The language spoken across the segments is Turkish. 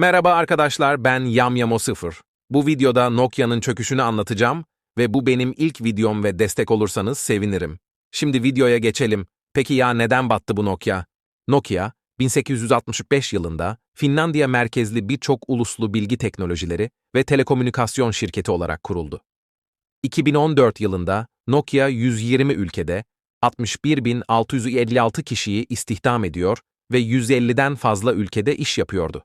Merhaba arkadaşlar, ben Yamyamo0. Bu videoda Nokia'nın çöküşünü anlatacağım ve bu benim ilk videom ve destek olursanız sevinirim. Şimdi videoya geçelim. Peki ya neden battı bu Nokia? Nokia, 1865 yılında Finlandiya merkezli birçok uluslu bilgi teknolojileri ve telekomünikasyon şirketi olarak kuruldu. 2014 yılında Nokia 120 ülkede 61.656 kişiyi istihdam ediyor ve 150'den fazla ülkede iş yapıyordu.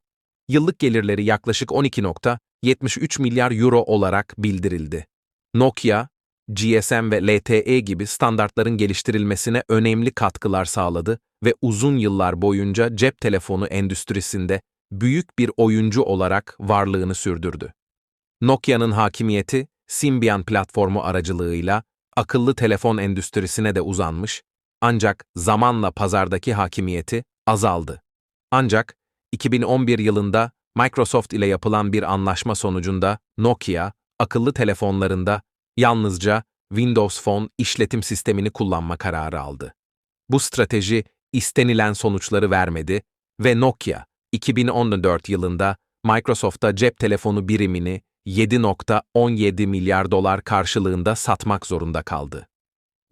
Yıllık gelirleri yaklaşık 12.73 milyar euro olarak bildirildi. Nokia, GSM ve LTE gibi standartların geliştirilmesine önemli katkılar sağladı ve uzun yıllar boyunca cep telefonu endüstrisinde büyük bir oyuncu olarak varlığını sürdürdü. Nokia'nın hakimiyeti, Symbian platformu aracılığıyla akıllı telefon endüstrisine de uzanmış, ancak zamanla pazardaki hakimiyeti azaldı. Ancak 2011 yılında Microsoft ile yapılan bir anlaşma sonucunda Nokia, akıllı telefonlarında yalnızca Windows Phone işletim sistemini kullanma kararı aldı. Bu strateji istenilen sonuçları vermedi ve Nokia, 2014 yılında Microsoft'a cep telefonu birimini 7.17 milyar dolar karşılığında satmak zorunda kaldı.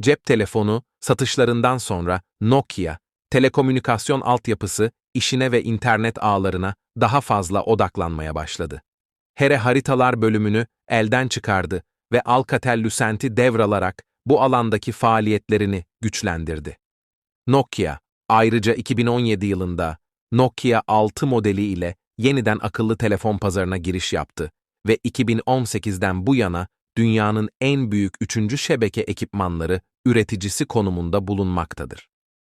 Cep telefonu satışlarından sonra Nokia, telekomünikasyon altyapısı, işine ve internet ağlarına daha fazla odaklanmaya başladı. Here haritalar bölümünü elden çıkardı ve Alcatel-Lucent'i devralarak bu alandaki faaliyetlerini güçlendirdi. Nokia, ayrıca 2017 yılında Nokia 6 modeli ile yeniden akıllı telefon pazarına giriş yaptı ve 2018'den bu yana dünyanın en büyük üçüncü şebeke ekipmanları üreticisi konumunda bulunmaktadır.